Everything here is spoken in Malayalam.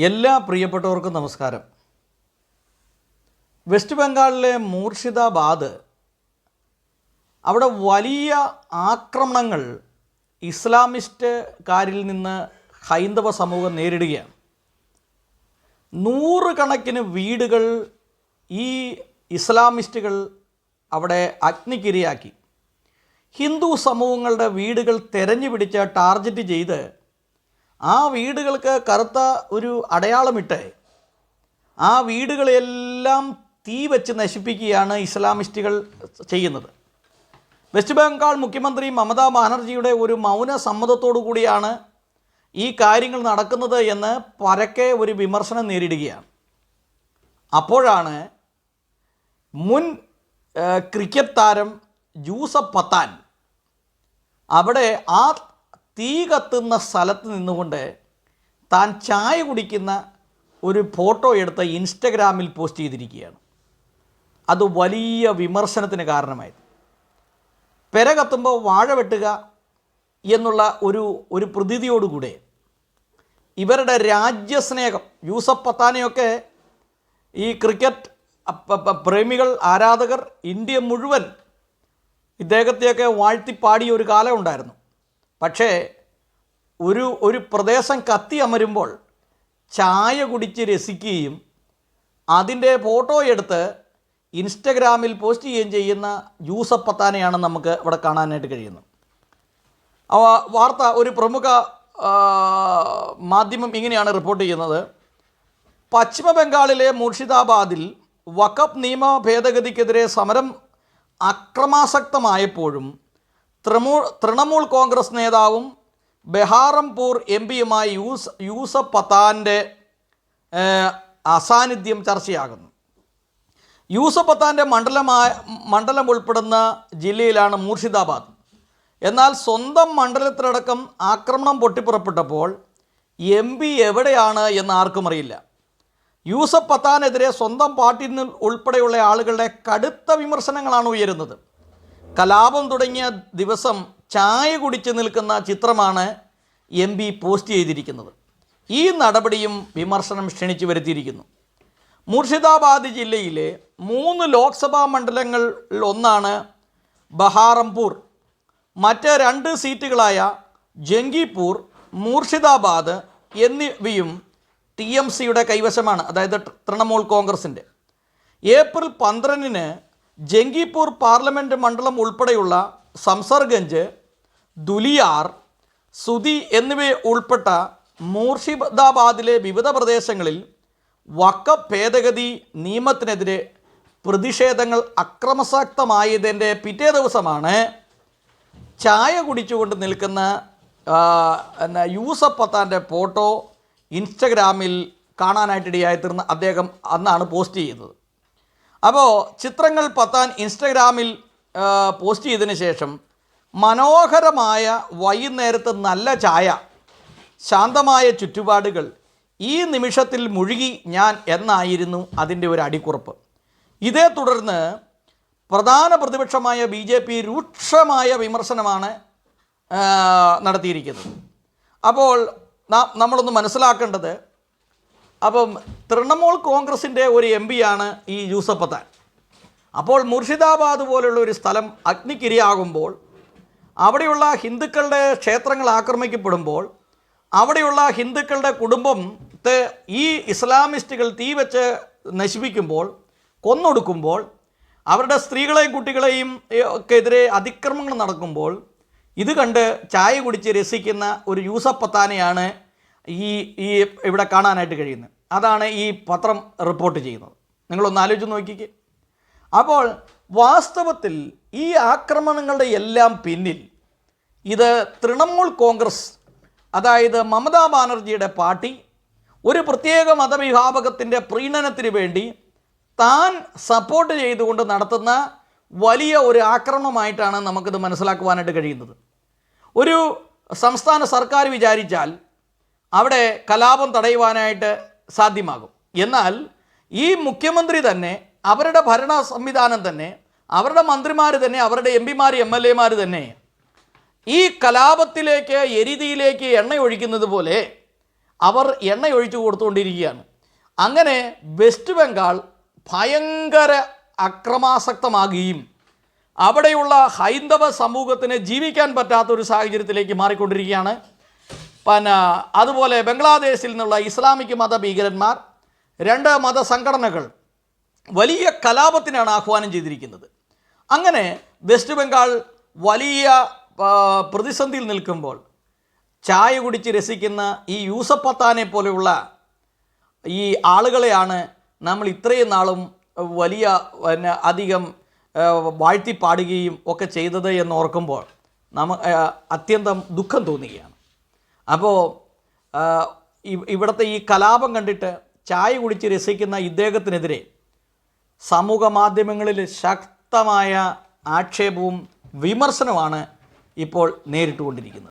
എല്ലാ പ്രിയപ്പെട്ടവർക്കും നമസ്കാരം. വെസ്റ്റ് ബംഗാളിലെ മൂർഷിദാബാദ് അവിടെ വലിയ ആക്രമണങ്ങൾ ഇസ്ലാമിസ്റ്റുകാരിൽ നിന്ന് ഹൈന്ദവ സമൂഹം നേരിടുകയാണ്. നൂറുകണക്കിന് വീടുകൾ ഈ ഇസ്ലാമിസ്റ്റുകൾ അവിടെ അഗ്നിക്കിരയാക്കി. ഹിന്ദു സമൂഹങ്ങളുടെ വീടുകൾ തെരഞ്ഞു പിടിച്ച് ടാർഗറ്റ് ചെയ്ത് ആ വീടുകൾക്ക് കറുത്ത ഒരു അടയാളമിട്ട്. ആ വീടുകളെല്ലാം തീ വെച്ച് നശിപ്പിക്കുകയാണ് ഇസ്ലാമിസ്റ്റുകൾ ചെയ്യുന്നത്. വെസ്റ്റ് ബംഗാൾ മുഖ്യമന്ത്രി മമതാ ബാനർജിയുടെ ഒരു മൗന സമ്മതത്തോടു കൂടിയാണ് ഈ കാര്യങ്ങൾ നടക്കുന്നത് എന്ന് പരക്കെ ഒരു വിമർശനം നേരിടുകയാണ്. അപ്പോഴാണ് മുൻ ക്രിക്കറ്റ് താരം ജൂസഫ് പത്താൻ അവിടെ ആ തീ കത്തുന്ന സ്ഥലത്ത് നിന്നുകൊണ്ട് താൻ ചായ കുടിക്കുന്ന ഒരു ഫോട്ടോ എടുത്ത് ഇൻസ്റ്റഗ്രാമിൽ പോസ്റ്റ് ചെയ്തിരിക്കുകയാണ്. അത് വലിയ വിമർശനത്തിന് കാരണമായത്. പെര കത്തുമ്പോൾ വാഴ വെട്ടുക എന്നുള്ള ഒരു ഒരു പ്രതീതിയോടുകൂടെ ഇവരുടെ രാജ്യസ്നേഹം യൂസഫ് പത്താനെയൊക്കെ ഈ ക്രിക്കറ്റ് പ്രേമികൾ ആരാധകർ ഇന്ത്യ മുഴുവൻ ഇദ്ദേഹത്തെയൊക്കെ വാഴ്ത്തിപ്പാടിയ ഒരു കാലം ഉണ്ടായിരുന്നു. പക്ഷേ ഒരു ഒരു പ്രദേശം കത്തി അമരുമ്പോൾ ചായ കുടിച്ച് രസിക്കുകയും അതിന്റെ ഫോട്ടോ എടുത്ത് ഇൻസ്റ്റഗ്രാമിൽ പോസ്റ്റ് ചെയ്യുകയും ചെയ്യുന്ന യൂസഫ് പത്താനെയാണ് നമുക്ക് ഇവിടെ കാണാനായിട്ട് കഴിയുന്നത്. വാർത്ത ഒരു പ്രമുഖ മാധ്യമം ഇങ്ങനെയാണ് റിപ്പോർട്ട് ചെയ്യുന്നത്. പശ്ചിമ ബംഗാളിലെ മുർഷിദാബാദിൽ വഖഫ് നിയമ ഭേദഗതിക്കെതിരെ സമരം അക്രമാസക്തമായപ്പോഴും തൃണമൂൽ തൃണമൂൽ കോൺഗ്രസ് നേതാവും ബെഹാറംപൂർ എം പിയുമായി യൂസ് യൂസഫ് പത്താന്റെ അസാന്നിധ്യം ചർച്ചയാകുന്നു. യൂസഫ് പത്താന്റെ മണ്ഡലമായ മണ്ഡലം ഉൾപ്പെടുന്ന ജില്ലയിലാണ് മൂർഷിദാബാദ്. എന്നാൽ സ്വന്തം മണ്ഡലത്തിലടക്കം ആക്രമണം പൊട്ടിപ്പുറപ്പെട്ടപ്പോൾ എം പി എവിടെയാണ് എന്ന് ആർക്കും അറിയില്ല. യൂസഫ് പത്താനെതിരെ സ്വന്തം പാർട്ടിയിൽ നിന്ന് ഉൾപ്പെടെയുള്ള ആളുകളുടെ കടുത്ത വിമർശനങ്ങളാണ് ഉയരുന്നത്. കലാപം തുടങ്ങിയ ദിവസം ചായ കുടിച്ച് നിൽക്കുന്ന ചിത്രമാണ് എം പി പോസ്റ്റ് ചെയ്തിരിക്കുന്നത്. ഈ നടപടിയും വിമർശനം ക്ഷണിച്ചു വരുത്തിയിരിക്കുന്നു. മുർഷിദാബാദ് ജില്ലയിലെ മൂന്ന് ലോക്സഭാ മണ്ഡലങ്ങളിൽ ഒന്നാണ് ബഹാറംപൂർ. മറ്റ് രണ്ട് സീറ്റുകളായ ജംഗിപൂർ മൂർഷിദാബാദ് എന്നിവയും ടി എം സിയുടെ കൈവശമാണ് അതായത് തൃണമൂൽ കോൺഗ്രസിന്റെ. ഏപ്രിൽ പന്ത്രണ്ടിന് ജംഗിപൂർ പാർലമെന്റ് മണ്ഡലം ഉൾപ്പെടെയുള്ള സംസർഗഞ്ച് ദുലിയാർ സുതി എന്നിവയെ ഉൾപ്പെട്ട മൂർഷിദാബാദിലെ വിവിധ പ്രദേശങ്ങളിൽ വക്ക ഭേദഗതി നിയമത്തിനെതിരെ പ്രതിഷേധങ്ങൾ അക്രമസക്തമായതിന്റെ പിറ്റേ ദിവസമാണ് ചായ കുടിച്ചുകൊണ്ട് നിൽക്കുന്ന എന്നാ യൂസഫ് പത്താന്റെ ഫോട്ടോ ഇൻസ്റ്റഗ്രാമിൽ കാണാനായിട്ടിടയായി തീർന്ന അദ്ദേഹം അന്നാണ് പോസ്റ്റ് ചെയ്തത്. അപ്പോൾ ചിത്രങ്ങൾ പത്താൻ ഇൻസ്റ്റഗ്രാമിൽ പോസ്റ്റ് ചെയ്തതിന് ശേഷം മനോഹരമായ വൈകുന്നേരത്ത് നല്ല ചായ ശാന്തമായ ചുറ്റുപാടുകൾ ഈ നിമിഷത്തിൽ മുഴുകി ഞാൻ എന്നായിരുന്നു അതിന്റെ ഒരു അടിക്കുറപ്പ്. ഇതേ തുടർന്ന് പ്രധാന പ്രതിപക്ഷമായ ബി ജെ പി രൂക്ഷമായ വിമർശനമാണ് നടത്തിയിരിക്കുന്നത്. അപ്പോൾ നാം നമ്മളൊന്ന് മനസ്സിലാക്കേണ്ടത് അപ്പം തൃണമൂൽ കോൺഗ്രസിന്റെ ഒരു എം പിയാണ് ഈ യൂസഫ് പത്താൻ അപ്പോൾ മുർഷിദാബാദ് പോലുള്ള ഒരു സ്ഥലം അഗ്നിക്കിരയാകുമ്പോൾ അവിടെയുള്ള ഹിന്ദുക്കളുടെ ക്ഷേത്രങ്ങൾ ആക്രമിക്കപ്പെടുമ്പോൾ അവിടെയുള്ള ഹിന്ദുക്കളുടെ കുടുംബത്തെ ഈ ഇസ്ലാമിസ്റ്റുകൾ തീ വെച്ച് നശിപ്പിക്കുമ്പോൾ കൊന്നൊടുക്കുമ്പോൾ അവരുടെ സ്ത്രീകളെയും കുട്ടികളെയും ഏ, ഒക്കെ എതിരെ അതിക്രമങ്ങൾ നടക്കുമ്പോൾ ഇത് കണ്ട് ചായ കുടിച്ച് രസിക്കുന്ന ഒരു യൂസഫ് പത്താനെയാണ് ഈ ഈ ഇവിടെ കാണാനായിട്ട് കഴിയുന്നത്. അതാണ് ഈ പത്രം റിപ്പോർട്ട് ചെയ്യുന്നത്. നിങ്ങളൊന്ന് ആലോചിച്ച് നോക്കിക്കേ. അപ്പോൾ വാസ്തവത്തിൽ ഈ ആക്രമണങ്ങളുടെ എല്ലാം പിന്നിൽ ഇത് തൃണമൂൽ കോൺഗ്രസ് അതായത് മമതാ ബാനർജിയുടെ പാർട്ടി ഒരു പ്രത്യേക മതവിഭാവകത്തിന്റെ പ്രീണനത്തിന് വേണ്ടി താൻ സപ്പോർട്ട് ചെയ്തുകൊണ്ട് നടത്തുന്ന വലിയ ഒരു ആക്രമണമായിട്ടാണ് നമുക്കിത് മനസ്സിലാക്കുവാനായിട്ട് കഴിയുന്നത്. ഒരു സംസ്ഥാന സർക്കാർ വിചാരിച്ചാൽ അവിടെ കലാപം തടയുവാനായിട്ട് സാധ്യമാകും. എന്നാൽ ഈ മുഖ്യമന്ത്രി തന്നെ അവരുടെ ഭരണ സംവിധാനം തന്നെ അവരുടെ മന്ത്രിമാർ തന്നെ അവരുടെ എം പിമാർ എം എൽ എമാർ തന്നെ ഈ കലാപത്തിലേക്ക് എരിതിയിലേക്ക് എണ്ണ ഒഴിക്കുന്നത് പോലെ അവർ എണ്ണയൊഴിച്ചു കൊടുത്തുകൊണ്ടിരിക്കുകയാണ്. അങ്ങനെ വെസ്റ്റ് ബംഗാൾ ഭയങ്കര അക്രമാസക്തമാകുകയും അവിടെയുള്ള ഹൈന്ദവ സമൂഹത്തിന് ജീവിക്കാൻ പറ്റാത്ത ഒരു സാഹചര്യത്തിലേക്ക് മാറിക്കൊണ്ടിരിക്കുകയാണ്. പിന്നെ അതുപോലെ ബംഗ്ലാദേശിൽ നിന്നുള്ള ഇസ്ലാമിക് മത ഭീകരന്മാർ രണ്ട് മതസംഘടനകൾ വലിയ കലാപത്തിനാണ് ആഹ്വാനം ചെയ്തിരിക്കുന്നത്. അങ്ങനെ വെസ്റ്റ് ബംഗാൾ വലിയ പ്രതിസന്ധിയിൽ നിൽക്കുമ്പോൾ ചായ കുടിച്ച് രസിക്കുന്ന ഈ യൂസപ്പത്താനെ പോലെയുള്ള ഈ ആളുകളെയാണ് നമ്മൾ ഇത്രയും നാളും വലിയ പിന്നെ അധികം വാഴ്ത്തിപ്പാടുകയും വാഴ്ത്തി പാടുകയും ഒക്കെ ചെയ്തത് എന്ന് ഓർക്കുമ്പോൾ നമ്മ അത്യന്തം ദുഃഖം തോന്നുകയാണ്. അപ്പോൾ ഇവിടുത്തെ ഈ കലാപം കണ്ടിട്ട് ചായ കുടിച്ച് രസിക്കുന്ന ഇദ്ദേഹത്തിനെതിരെ സമൂഹ മാധ്യമങ്ങളിൽ ശക്തമായ ആക്ഷേപവും വിമർശനവുമാണ് ഇപ്പോൾ നേരിട്ടുകൊണ്ടിരിക്കുന്നത്.